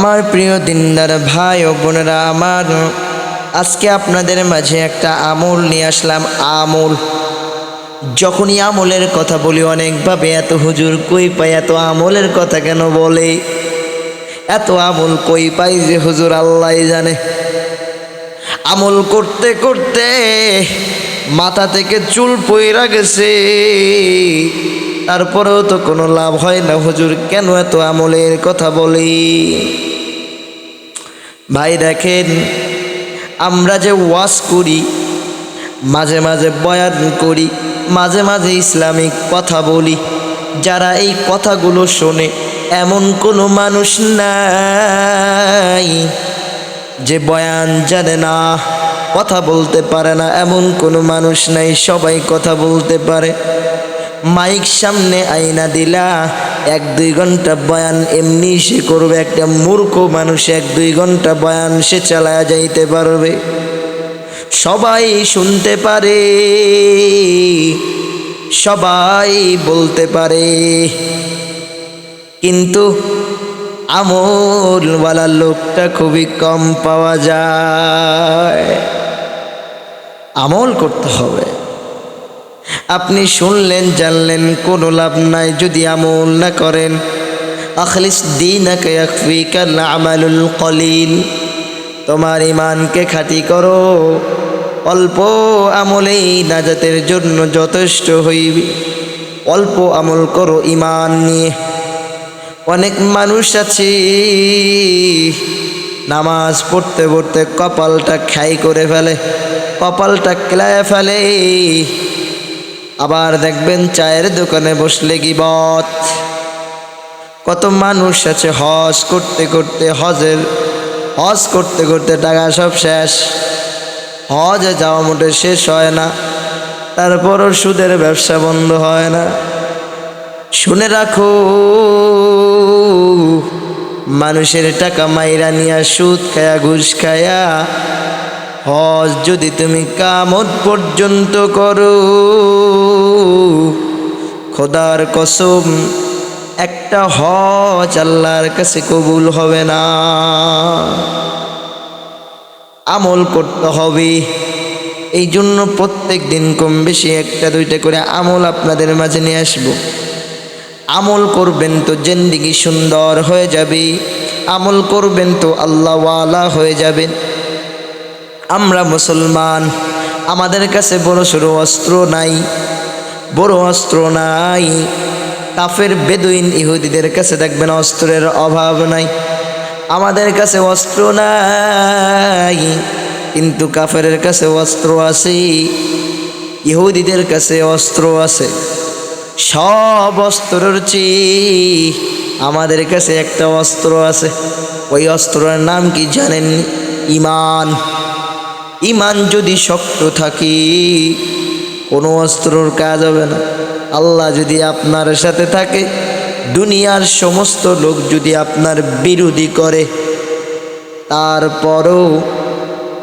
আমার প্রিয় দিনদার ভাই ও বোনেরা আমার, আজকে আপনাদের মাঝে একটা আমল নিয়ে আসলাম, আমল। যখনই আমলের কথা বলি, অনেকভাবে এত হুজুর কই পাই এত আমলের কথা কেন বলে? এত আমল কই পাই যে হুজুর আল্লাহ জানে। আমল করতে করতে মাথা থেকে চুল পইরা গেছে। তারপরেও তো কোনো লাভ হয় না হুজুর, কেন এত আমলের কথা বলি? ভাই দেখেন, আমরা যে ওয়াজ করি, মাঝে মাঝে বয়ান করি, মাঝে মাঝে ইসলামিক কথা বলি, যারা এই কথাগুলো শোনে, এমন কোনো মানুষ নাই যে বয়ান জানে না, কথা বলতে পারে না, এমন কোনো মানুষ নাই, সবাই কথা বলতে পারে। মাইক সামনে আইনা দিলা এক দুই ঘণ্টা বয়ান এমনি সে করবে। একটা মূর্খ মানুষ এক দুই ঘণ্টা বয়ান সে চালায়া যাইতে পারবে। সবাই শুনতে পারে, সবাই বলতে পারে। কিন্তু আমলওয়ালা লোকটা খুবই কম পাওয়া যায়। আমল করতে হবে। আপনি শুনলেন, জানলেন, কোনো লাভ নাই যদি আমল না করেন। আখলিস দিনাকে আমালুল কলিল। তোমার ইমানকে খাঁটি করো। অল্প আমলেই নাজাতের জন্য যথেষ্ট হইবে। অল্প আমল করো ইমান নিয়ে। অনেক মানুষ আছে, নামাজ পড়তে পড়তে কপালটা খাই করে ফেলে, কপালটা ক্লায় ফেলে। আবার দেখবেন চায়ের দোকানে বসলে গিবত। কত মানুষ আছে হজ করতে করতে, হজের, হজ করতে করতে টাকা সব শেষ। হজে যাওয়া মোটে শেষ হয় না, তারপরও সুদের ব্যবসা বন্ধ হয় না। শুনে রাখো, মানুষের টাকা মাইরা নিয়া সুদ খায়া, ঘুষ খায়া, হজ যদি তুমি কামত পর্যন্ত করো। খোদার কসম, একটা হজ আল্লাহর কাছে কবুল হবে না। আমল করতে হবে। এই জন্য প্রত্যেক দিন কম বেশি একটা, দুইটা করে আমল আপনাদের মাঝে নিয়ে আসব। আমল করবেন তো জিন্দিগি সুন্দর হয়ে যাবে। আমল করবেন তো আল্লাহওয়ালা হয়ে যাবেন আমরা মুসলমান, আমাদের কাছে বড় সড়ো অস্ত্র নাই। বড় অস্ত্র নাই। কাফের বেদুইন ইহুদিদের কাছে দেখবেন অস্ত্রের অভাব নাই। আমাদের কাছে অস্ত্র নাই, কিন্তু কাফের কাছে অস্ত্র আছে, ইহুদিদের কাছে অস্ত্র আছে। সব অস্ত্রের চেয়ে আমাদের কাছে একটা অস্ত্র আছে। ওই অস্ত্রের নাম কি জানেন ইমান। ইমান যদি শক্ত থাকে কোনো অস্ত্রর কাজ হবে না। আল্লাহ যদি আপনার সাথে থাকে, দুনিয়ার সমস্ত লোক যদি আপনার বিরোধী করে, তারপরও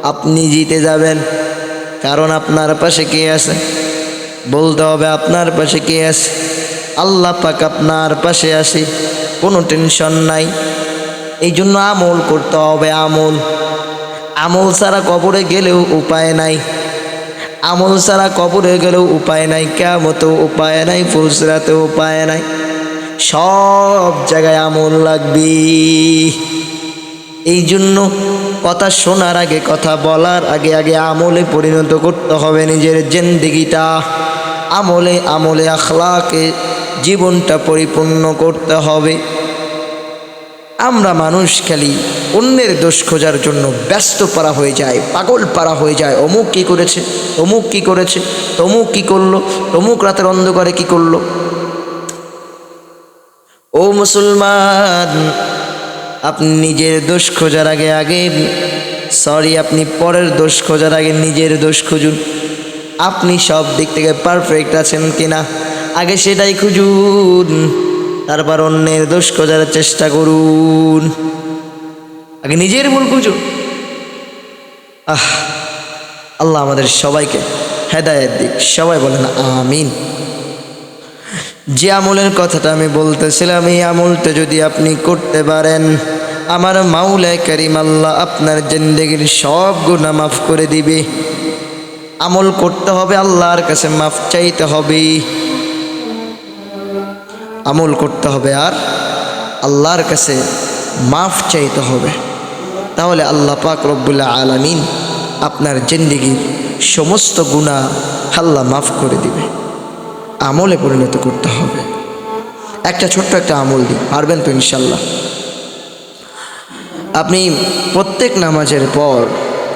আপনি জিতে যাবেন। কারণ আপনার পাশে কে আছে? বলতে হবে আপনার পাশে কে আছে? আল্লাহ পাক আপনার পাশে আসে কোনো টেনশন নাই। এই জন্য আমল করতে হবে আমল। আমল ছাড়া কবরে গেলেও উপায় নাই। আমল ছাড়া কবরে গেলেও উপায় নাই কেমতো উপায় নাই ফুলসরাতেও উপায় নাই। সব জায়গায় আমল লাগবে। এই জন্য কথা শোনার আগে, কথা বলার আগে আগে আমলে পরিণত করতে হবে নিজের জেন্দিগিটা। আমলে আমলে আখলাকে, জীবনটা পরিপূর্ণ করতে হবে। আমরা মানুষ খালি, অন্যের দোষ খোঁজার জন্য ব্যস্ত পারা হয়ে যায়, পাগল পারা হয়ে যায়। অমুক কি করেছে? তমুক কি করেছে? তমুক কি করল? তমুক রাতের অন্ধকারে কি করল? ও মুসলমান, আপনি নিজের দোষ খোঁজার আগে আগে, সরি, আপনি পরের দোষ খোঁজার আগে নিজের দোষ খুঁজুন। আপনি সব দিক থেকে পারফেক্ট আছেন কিনা? আগে সেটাই খুঁজুন। তারপর অন্যের দোষ খোঁজার চেষ্টা করুন। আগে নিজের ভুল খুঁজুন। আহ, আল্লাহ আমাদের সবাইকে হেদায়েত দিক। সবাই বলেন আমিন। যে আমলের কথাটা আমি বলতেছিলাম, এই আমলটা যদি আপনি করতে পারেন, আমার মাওলায় করিম আল্লাহ আপনার জিন্দগির সব গুণা মাফ করে দিবে। আমল করতে হবে, আল্লাহর কাছে মাফ চাইতে হবে। আমল করতে হবে আর আল্লাহর কাছে মাফ চাইতে হবে। তাহলে আল্লাহ পাক রব্বুল্লাহ আলামিন আপনার জিন্দিগির সমস্ত গুণা আল্লাহ মাফ করে দিবে। আমলে পরিণত করতে হবে। একটা ছোট্ট একটা আমল দিই, পারবেন তো ইনশাল্লাহ আপনি প্রত্যেক নামাজের পর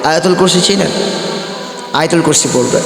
আয়াতুল কুরসি চিনেন? আয়াতুল কুরসি পড়বেন।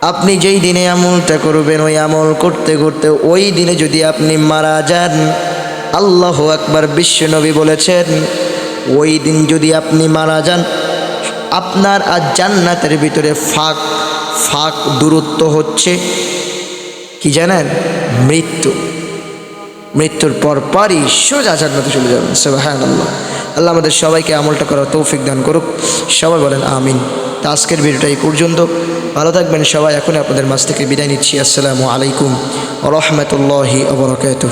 আপনি যেই দিনে আমলটা করবেন, ওই আমল করতে করতে ওই দিনে যদি আপনি মারা যান, আল্লাহ একবার বিশ্বনবী বলেছেন, ওই দিন যদি আপনি মারা যান, আপনার আর জান্নাতের ভিতরে ফাঁক ফাঁক দূরত্ব হচ্ছে কি জানেন? মৃত্যু। মৃত্যুর পর পরই সোজা জান্নাতে চলে যাবেন। হ্যাঁ আল্লাহ আল্লাহ আমাদের সবাইকে আমলটা করার তৌফিক দান করুক। সবাই বলেন আমিন। তা আজকের ভিডিওটা এই পর্যন্ত। ভালো থাকবেন সবাই। এখন আপনাদের মাছ থেকে বিদায় নিচ্ছি। আসসালামু আলাইকুম রহমতুল্লাহি আবরকাত